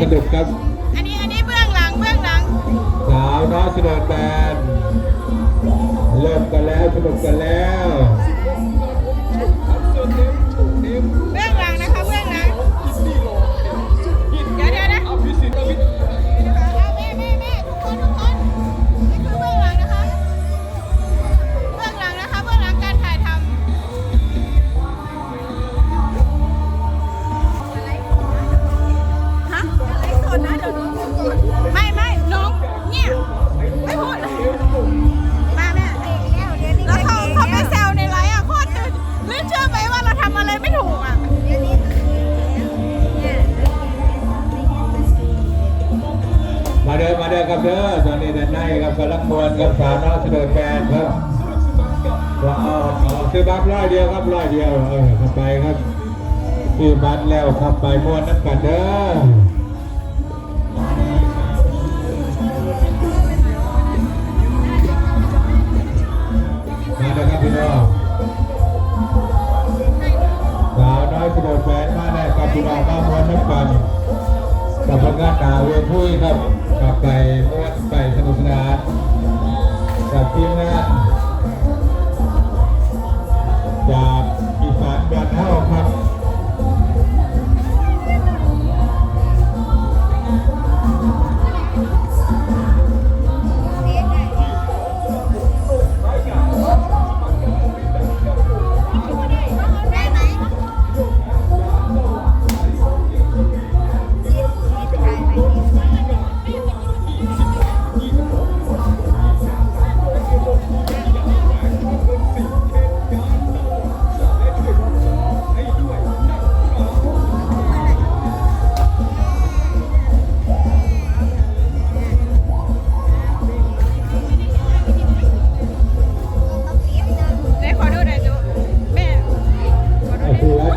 สนุกครับอันนี้อันนี้เบื้องหลังเบื้องหลังสาวน้อยสนุกแบนเริ่มกันแล้วสนุกกันแล้ว เราทำอะไรไม่ถูกอะมาเดินมาเดินครับเด้อตอนนี้เด้านในครับกำลังมวนกับสาวน้อยสนุกแบนครับก็เอาเอาซื้อบัตรร้อยเดียวครับร้อยเดียวเออข้าไปครับซื้อบัตรแล้วครับไปมวนน้ำกันเด้อมาเด้อครับพี่น้อง มาได้ครับพี่น้องมามวนน้ำกันกับผลงานดาวเวทุยครับกลับไปม้วนไปสนุกสนานกับทีมงาน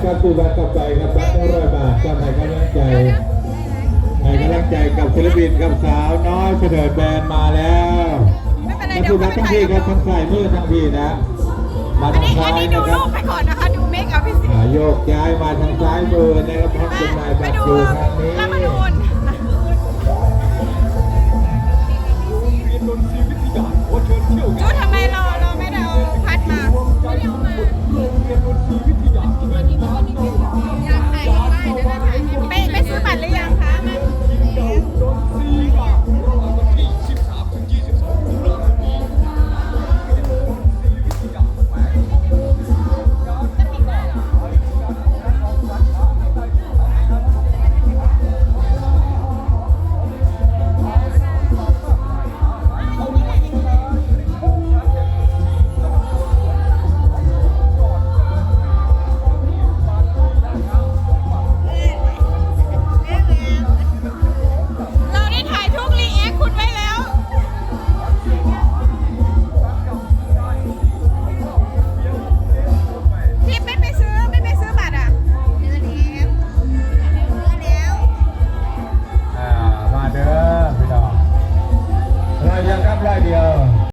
ครับผู้รักกลับไปครับรักต้องร้อยบาทก็ให้กำลังใจให้กำลังใจกับศิลปินกับสาวน้อยเสด็จแบนมาแล้วไม่เป็นไรและเดี๋ยวผู้รัเขากไปทั้งถ่ายพี่กับครับทั้งใส่มือทั้งพี่นะมาอันทางนี้ซ้าอันยนี้ดูนะครูรับปไปก่อนนะคะดูเมคอัพพี่สิอ่าโยกย้ายมาทางซ้ายมือนะครับพักจำหน่ายบัตรอยู่ทางนี้